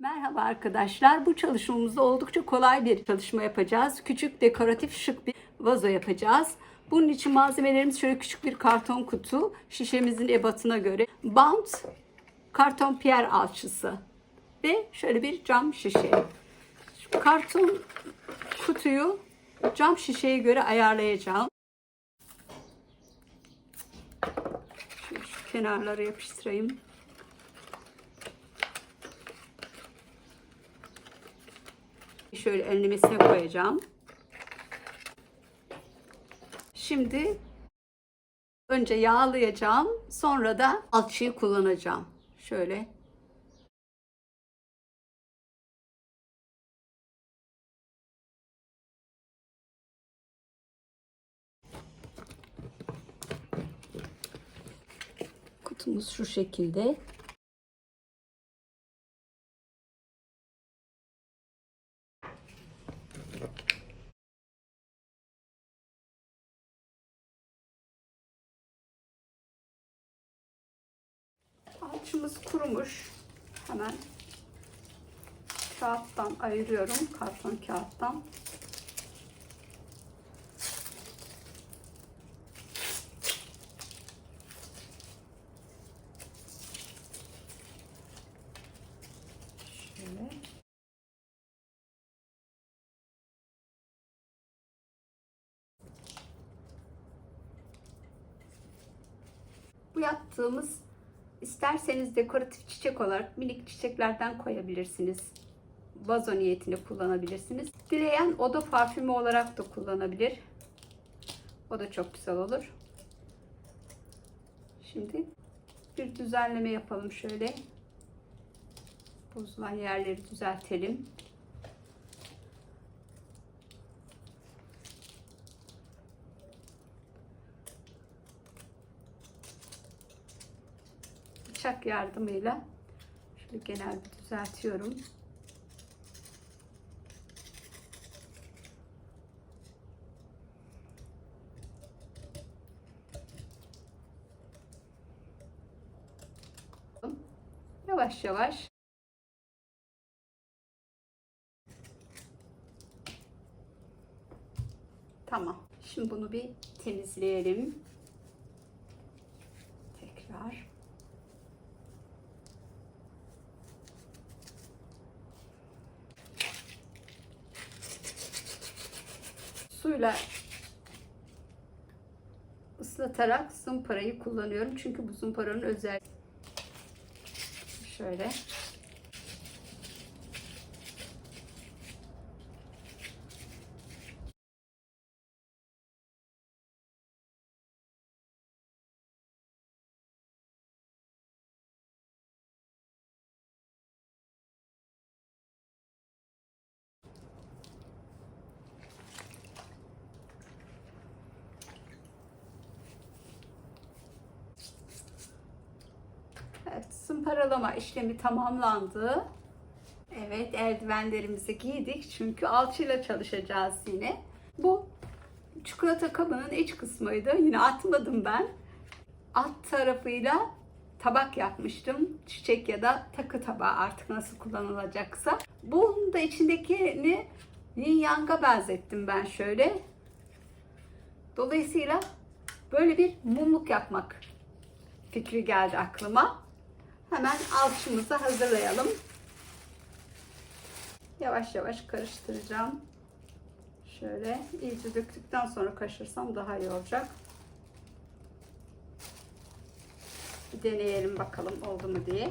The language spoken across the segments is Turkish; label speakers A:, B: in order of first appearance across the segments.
A: Merhaba arkadaşlar. Bu çalışmamızda oldukça kolay bir çalışma yapacağız. Küçük, dekoratif, şık bir vazo yapacağız. Bunun için malzemelerimiz şöyle küçük bir karton kutu, şişemizin ebatına göre, bant, karton piyer alçısı ve şöyle bir cam şişe. Karton kutuyu cam şişeye göre ayarlayacağım. Şöyle şu kenarları yapıştırayım. Şöyle enlemesine koyacağım. Şimdi önce yağlayacağım. Sonra da alçıyı kullanacağım. Şöyle kutumuz şu şekilde. Alçımız kurumuş. Hemen kağıttan ayırıyorum. Karton kağıttan. Bu yaptığımız isterseniz dekoratif çiçek olarak minik çiçeklerden koyabilirsiniz. Vazo niyetini kullanabilirsiniz. Dileyen oda parfümü olarak da kullanabilir. O da çok güzel olur. Şimdi bir düzenleme yapalım şöyle. Bozulan yerleri düzeltelim. Bıçak yardımıyla şöyle genel bir düzeltiyorum. Yavaş yavaş Tamam. Şimdi bunu bir temizleyelim. Tekrar. Suyla ıslatarak zımparayı kullanıyorum. Çünkü bu zımparanın özel şöyle Evet, zımparalama işlemi tamamlandı. Evet, eldivenlerimizi giydik çünkü alçıyla çalışacağız yine. Bu çikolata kabının iç kısmıydı. Yine atmadım ben. Alt tarafıyla tabak yapmıştım. Çiçek ya da takı tabağı artık nasıl kullanılacaksa. Bunun da içindekini yin yang'a benzettim ben şöyle. Dolayısıyla böyle bir mumluk yapmak fikri geldi aklıma. Hemen alçımızı hazırlayalım. Yavaş yavaş karıştıracağım. Şöyle iyice döktükten sonra kaşırsam daha iyi olacak. Bir deneyelim bakalım oldu mu diye.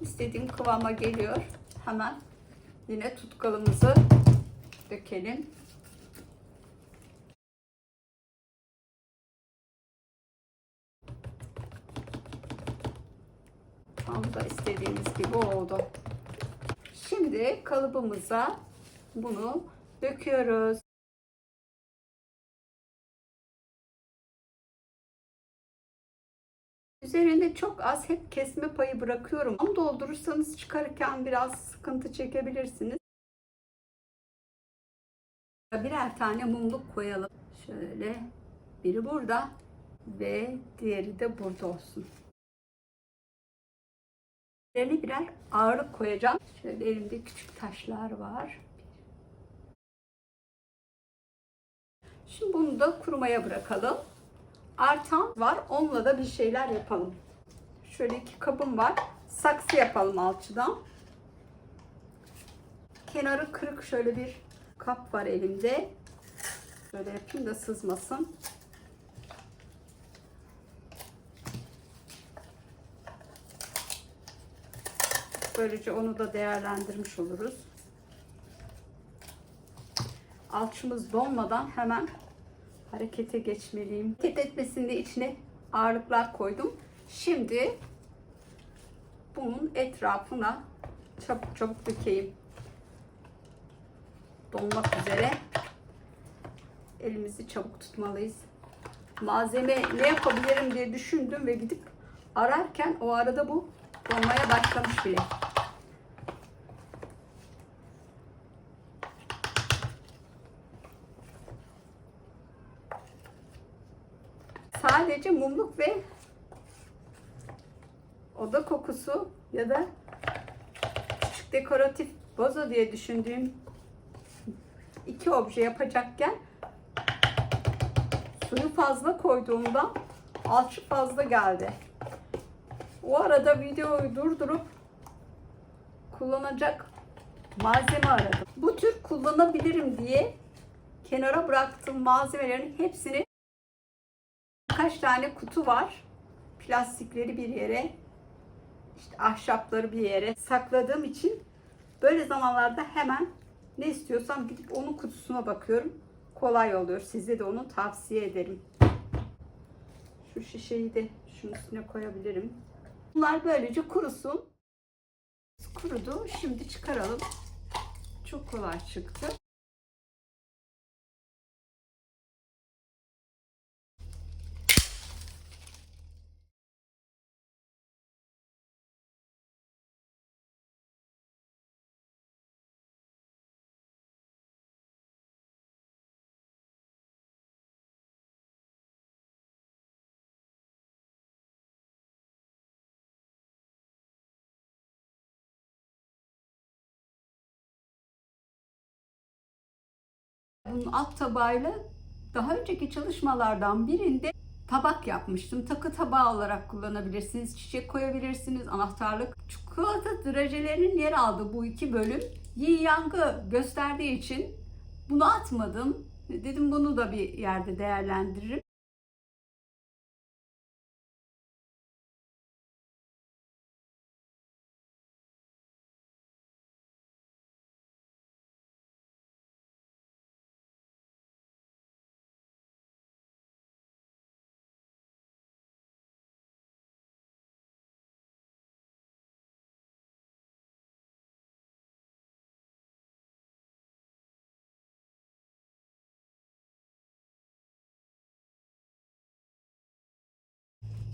A: İstediğim kıvama geliyor. Hemen yine tutkalımızı dökelim. Tam da istediğimiz gibi oldu. Şimdi kalıbımıza bunu döküyoruz. Üzerinde çok az hep kesme payı bırakıyorum. Ama doldurursanız çıkarırken biraz sıkıntı çekebilirsiniz. Birer tane mumluk koyalım. Şöyle biri burada, Ve diğeri de burada olsun. Üzerine birer ağırlık koyacağım. Şöyle elimde küçük taşlar var. Şimdi bunu da kurumaya bırakalım. Artan var. Onunla da bir şeyler yapalım. Şöyle iki kabım var. Saksı yapalım alçıdan. Kenarı kırık şöyle bir kap var elimde. Şöyle yapayım da sızmasın. Böylece onu da değerlendirmiş oluruz. Alçımız donmadan hemen harekete geçmeliyim. Hareket etmesinde içine ağırlıklar koydum. Şimdi bunun etrafına çabuk çabuk dökeyim. Donmak üzere. Elimizi çabuk tutmalıyız. Malzeme ne yapabilirim diye düşündüm ve gidip ararken o arada bu donmaya başlamış bile. Sadece mumluk ve oda kokusu ya da küçük dekoratif bozo diye düşündüğüm iki obje yapacakken suyu fazla koyduğumda alçı fazla geldi. O arada videoyu durdurup kullanacak malzeme aradım. Bu tür kullanabilirim diye kenara bıraktığım malzemelerin hepsini birkaç tane kutu var. Plastikleri bir yere, işte ahşapları bir yere sakladığım için böyle zamanlarda hemen ne istiyorsam gidip onun kutusuna bakıyorum. Kolay oluyor. Size de onu tavsiye ederim. Şu şişeyi de şunun üstüne koyabilirim. Bunlar böylece kurusun. Kurudu. Şimdi çıkaralım. Çok kolay çıktı. Bunun alt tabağıyla daha önceki çalışmalardan birinde tabak yapmıştım. Takı tabağı olarak kullanabilirsiniz. Çiçek koyabilirsiniz. Anahtarlık. Çikolata drajelerinin yer aldığı bu iki bölüm yin yangı gösterdiği için bunu atmadım. Dedim bunu da bir yerde değerlendiririm.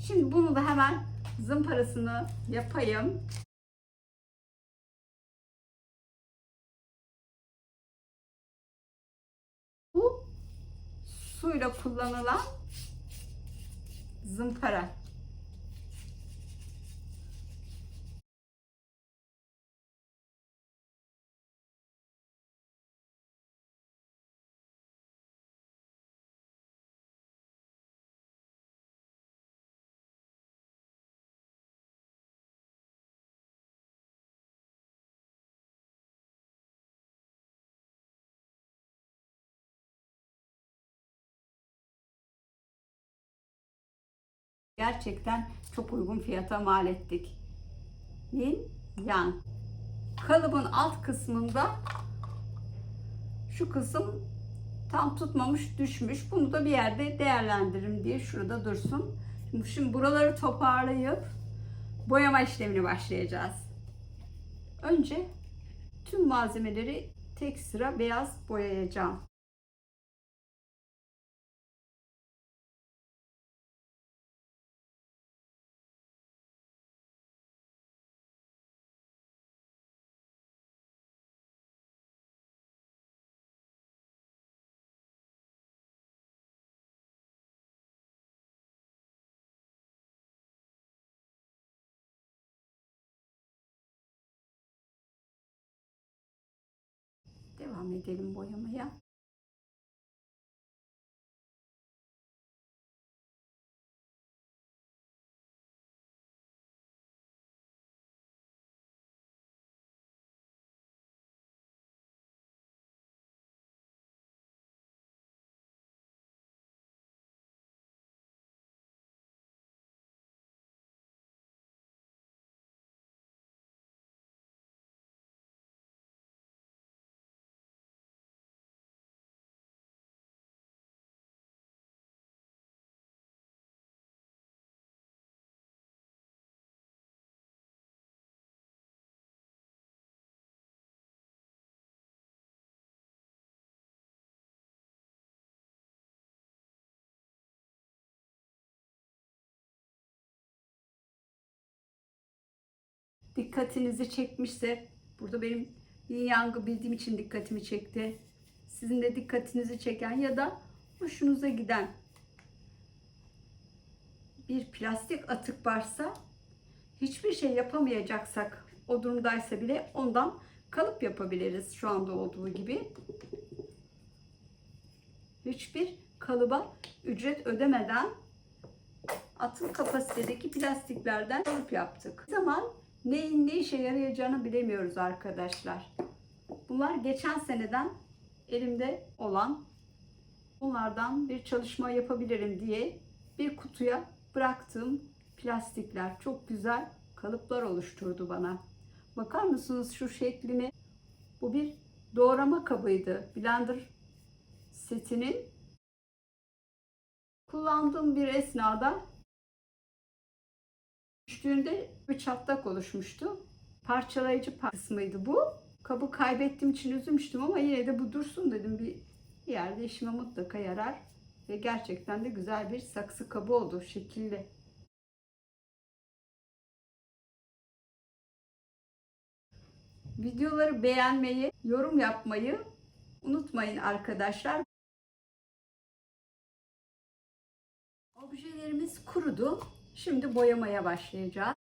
A: Şimdi bunu da hemen zımparasını yapayım. Bu suyla kullanılan zımpara. Gerçekten çok uygun fiyata mal ettik. Yin Yang. Kalıbın alt kısmında şu kısım tam tutmamış düşmüş. Bunu da bir yerde değerlendiririm diye şurada dursun. Şimdi, şimdi buraları toparlayıp boyama işlemine başlayacağız. Önce tüm malzemeleri tek sıra beyaz boyayacağım. Devam edelim boyamaya. Dikkatinizi çekmişse burada benim yin yangı bildiğim için dikkatimi çekti. Sizin de dikkatinizi çeken ya da hoşunuza giden bir plastik atık varsa hiçbir şey yapamayacaksak o durumdaysa bile ondan kalıp yapabiliriz şu anda olduğu gibi. Hiçbir kalıba ücret ödemeden atıl kapasitedeki plastiklerden kalıp yaptık. Zaman neyin ne işe yarayacağını bilemiyoruz arkadaşlar. Bunlar geçen seneden elimde olan bunlardan bir çalışma yapabilirim diye bir kutuya bıraktığım plastikler çok güzel kalıplar oluşturdu bana. Bakar mısınız şu şeklini? Bu bir doğrama kabıydı. Blender setinin kullandığım bir esnada düştüğünde bir çatlak oluşmuştu. Parçalayıcı kısmıydı bu. Kabı kaybettiğim için üzülmüştüm ama yine de bu dursun dedim. Bir yerde işime mutlaka yarar. Ve gerçekten de güzel bir saksı kabı oldu. Şekilli. Videoları beğenmeyi, yorum yapmayı unutmayın arkadaşlar. Objelerimiz kurudu. Şimdi boyamaya başlayacağız.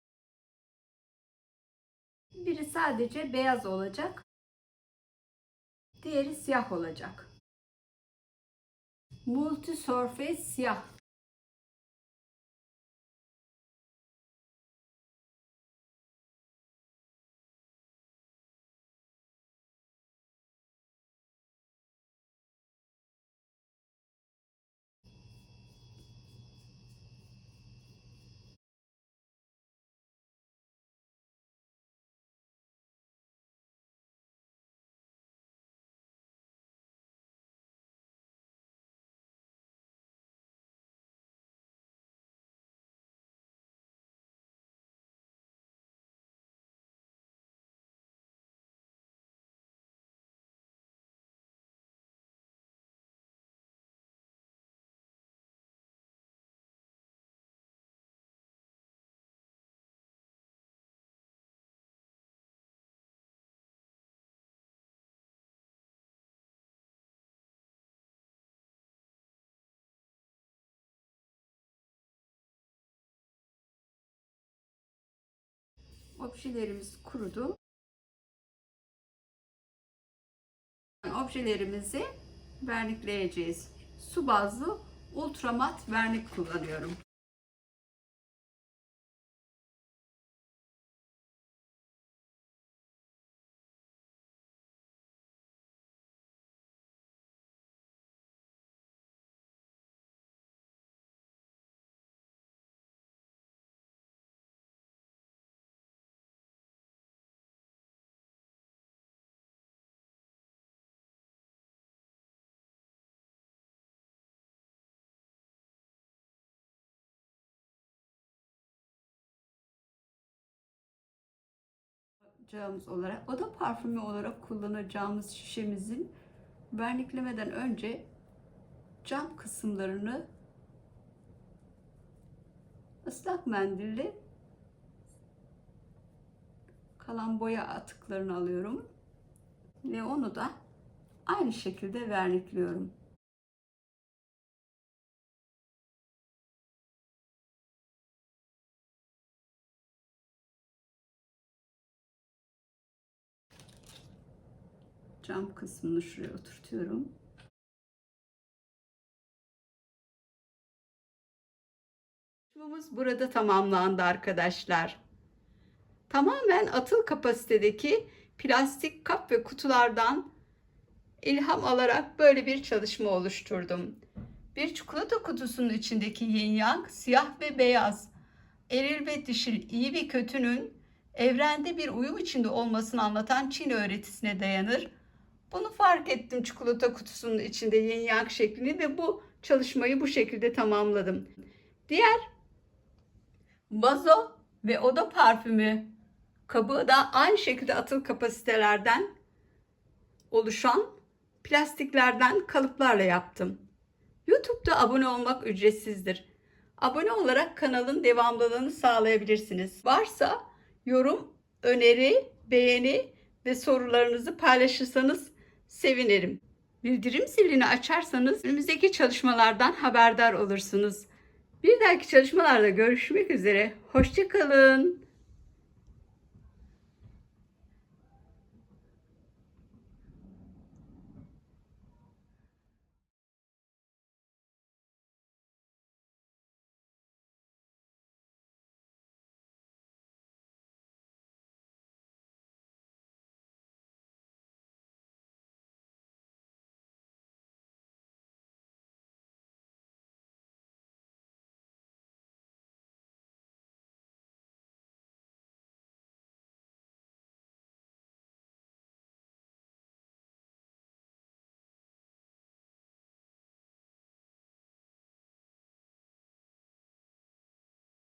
A: Biri sadece beyaz olacak. Diğeri siyah olacak. Multi Surface siyah. Objelerimiz kurudu. Objelerimizi vernikleyeceğiz. Su bazlı ultramat vernik kullanıyorum. Kullanacağımız olarak oda parfümü olarak kullanacağımız şişemizin verniklemeden önce cam kısımlarını ıslak mendille kalan boya atıklarını alıyorum ve onu da aynı şekilde vernikliyorum. Cam kısmını şuraya oturtuyorum. Çalışmamız burada tamamlandı arkadaşlar. Tamamen atıl kapasitedeki plastik kap ve kutulardan ilham alarak böyle bir çalışma oluşturdum. Bir çikolata kutusunun içindeki yin yang siyah ve beyaz, eril ve dişil, iyi ve kötünün evrende bir uyum içinde olmasını anlatan Çin öğretisine dayanır. Bunu fark ettim çikolata kutusunun içinde yin yang şeklini ve bu çalışmayı bu şekilde tamamladım. Diğer vazo ve oda parfümü kabı da aynı şekilde atıl kapasitelerden oluşan plastiklerden kalıplarla yaptım. YouTube'da abone olmak ücretsizdir. Abone olarak kanalın devamlılığını sağlayabilirsiniz. Varsa yorum, öneri, beğeni ve sorularınızı paylaşırsanız sevinirim. Bildirim zilini açarsanız önümüzdeki çalışmalardan haberdar olursunuz. Bir dahaki çalışmalarda görüşmek üzere. Hoşçakalın.